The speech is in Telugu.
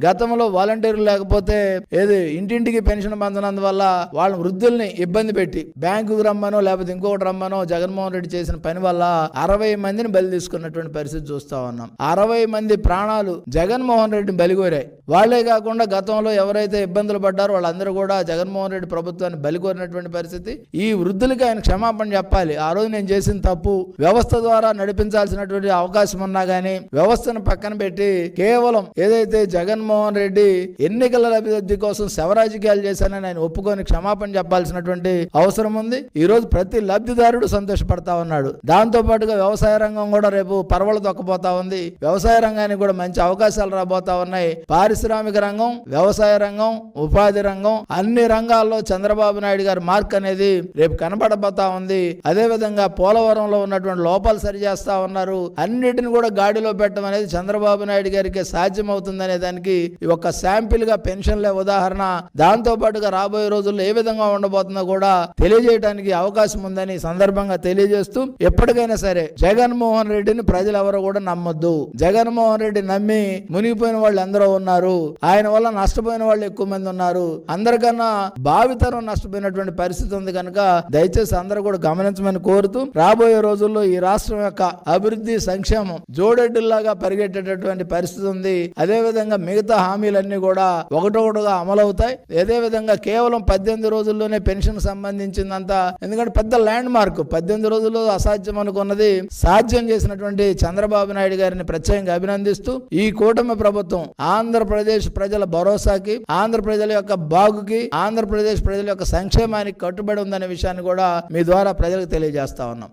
గతంలో వాలంటీర్లు లేకపోతే ఏది ఇంటింటికి పెన్షన్ పొందనందువల్ల వాళ్ళ వృద్ధుల్ని ఇబ్బంది పెట్టి బ్యాంకుకు రమ్మనో లేకపోతే ఇంకొకటి రమ్మనో జగన్మోహన్ రెడ్డి చేసిన పని వల్ల అరవై మందిని బలి తీసుకున్నటువంటి పరిస్థితి చూస్తా ఉన్నాం. అరవై మంది ప్రాణాలు జగన్మోహన్ రెడ్డిని బలిగోరాయి వాళ్ళే కాకుండా గతంలో ఎవరైతే ఇబ్బందులు పడ్డారో వాళ్ళందరూ కూడా జగన్మోహన్ రెడ్డి ప్రభుత్వాన్ని బలికోరినటువంటి పరిస్థితి. ఈ వృద్ధులకి ఆయన క్షమాపణ చెప్పాలి. ఆ రోజు నేను చేసిన తప్పు వ్యవస్థ ద్వారా నడిపించాల్సినటువంటి అవకాశం ఉన్నా కానీ వ్యవస్థను పక్కన పెట్టి కేవలం ఏదైతే జగన్ జగన్మోహన్ రెడ్డి ఎన్నికల అభివృద్ధి కోసం శవరాజకీయాలు చేశానని ఆయన ఒప్పుకొని క్షమాపణ చెప్పాల్సినటువంటి అవసరం ఉంది. ఈ రోజు ప్రతి లబ్ధిదారుడు సంతోషపడతా ఉన్నాడు. దాంతో పాటుగా వ్యవసాయ రంగం కూడా రేపు పరవలు తొక్కపోతా ఉంది. వ్యవసాయ రంగానికి కూడా మంచి అవకాశాలు రాబోతా ఉన్నాయి. పారిశ్రామిక రంగం వ్యవసాయ రంగం ఉపాధి రంగం అన్ని రంగాల్లో చంద్రబాబు నాయుడు గారి మార్క్ అనేది రేపు కనబడబోతా ఉంది. అదే విధంగా పోలవరంలో ఉన్నటువంటి లోపాలు సరిచేస్తా ఉన్నారు. అన్నిటిని కూడా గాడిలో పెట్టడం అనేది చంద్రబాబు నాయుడు గారికి సాధ్యం అవుతుందనే దానికి ఈ ఒక శాంపిల్గా ఉదాహరణ. దాంతో పాటుగా రాబోయే రోజుల్లో ఏ విధంగా ఉండబోతుందో కూడా తెలియజేయడానికి అవకాశం ఉందని సందర్భంగా తెలియజేస్తూ ఎప్పటికైనా సరే జగన్మోహన్ రెడ్డిని ప్రజలు ఎవరు కూడా నమ్మొద్దు. జగన్మోహన్ రెడ్డి నమ్మి మునిగిపోయిన వాళ్ళు ఎందరో ఉన్నారు. ఆయన వల్ల నష్టపోయిన వాళ్ళు ఎక్కువ మంది ఉన్నారు. అందరికన్నా భావితరం నష్టపోయినటువంటి పరిస్థితి ఉంది కనుక దయచేసి అందరూ కూడా గమనించమని కోరుతూ రాబోయే రోజుల్లో ఈ రాష్ట్రం యొక్క అభివృద్ధి సంక్షేమం జోడెడ్డుల్లాగా పరిగెట్టేటటువంటి పరిస్థితి ఉంది. అదే విధంగా మిగతా హామీలన్నీ కూడా ఒకటొకటిగా అమలవుతాయి. అదే విధంగా కేవలం పద్దెనిమిది రోజుల్లోనే పెన్షన్ సంబంధించిందంతా ఎందుకంటే పెద్ద ల్యాండ్ మార్క్. పద్దెనిమిది రోజుల్లో అసాధ్యం అనుకున్నది సాధ్యం చేసినటువంటి చంద్రబాబు నాయుడు గారిని ప్రత్యేకంగా అభినందిస్తూ ఈ కూటమి ప్రభుత్వం ఆంధ్రప్రదేశ్ ప్రజల భరోసాకి ఆంధ్ర ప్రజల యొక్క బాగుకి ఆంధ్రప్రదేశ్ ప్రజల యొక్క సంక్షేమానికి కట్టుబడి ఉందనే విషయాన్ని కూడా మీ ద్వారా ప్రజలకు తెలియజేస్తా ఉన్నాం.